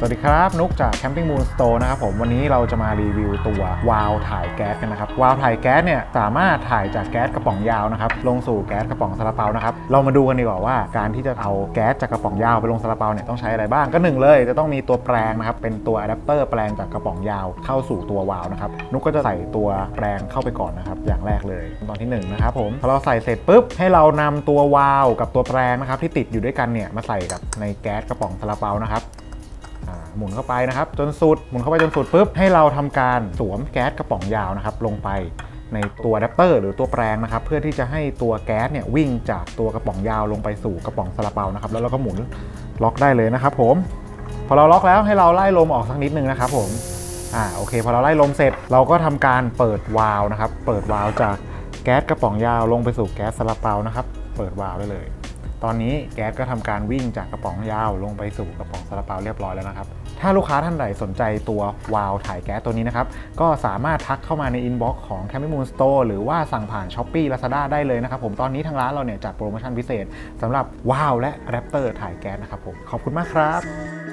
สวัสดีครับ นุกจาก Camping Moon Store นะครับผมวันนี้เราจะมารีวิวตัววาล์วถ่ายแก๊สกันนะครับวาล์วถ่ายแก๊สเนี่ยสามารถถ่ายจากแก๊สกระป๋องยาวนะครับลงสู่แก๊สกระป๋องซาลาเปานะครับเรามาดูกันดีกว่าว่า การที่จะเอาแก๊สจากกระป๋องยาวไปลงซาลาเปาเนี่ยต้องใช้อะไรบ้างก็หนึ่งเลยจะต้องมีตัวแปลงนะครับเป็นตัวอะแดปเตอร์แปลงจากกระป๋องยาวเข้าสู่ตัววาล์วนะครับนุกก็จะใส่ตัวแปลงเข้าไปก่อนนะครับอย่างแรกเลยตอนที่หนึ่งนะครับผมพอเราใส่เสร็จปุ๊บให้เรานำตัววาล์วกับตัวแปลงนะครับที่ติดอยู่ด้วยกันเนี่ยมาใส่กับในแก๊สกระป๋องซาลาเปานะครับ หมุนเข้าไปนะครับ จนสุดหมุนเข้าไปจนสุดปุ๊บให้เราทำการสวมแก๊สกระป๋องยาวนะครับลงไปในตัวอะแดปเตอร์หรือตัวแปลงนะครับ เพื่อที่จะให้ตัวแก๊สเนี่ยวิ่งจากตัวกระป๋องยาวลงไปสู่กระป๋องซาลาเปานะครับแล้วเราก็หมุนล็อกได้เลยนะครับ ผม พอเราล็อกแล้วให้เราไล่ลมออกสักนิดนึงนะครับ ผมอ่าโอเค พอเราไล่ลมเสร็จเราก็ทำการเปิดวาล์วนะครับ เปิดวาล์วจากแก๊สกระป๋องยาวลงไปสู่แก๊สซาลาเปานะครับ เปิดวาล์วได้เลย ตอนนี้แก๊สก็ทำการวิ่งจากกระป๋องยาวลงไปสู่กระป๋องซาลาเปาเรียบร้อยแล้วนะครับ ถ้าลูกค้าท่านใดสนใจตัววาล์วถ่ายแก๊สตัวนี้นะครับ ก็สามารถทักเข้ามาในอินบ็อกซ์ของ c a m i Moon Store หรือว่าสั่งผ่าน s h อ p e e Lazada ได้เลยนะครับผมตอนนี้ทางร้านเราเนี่ยจัดโปรโมชั่นพิเศษสำหรับวาล์วและแรปเตอร์ถ่ายแก๊สนะครับผมขอบคุณมากครับ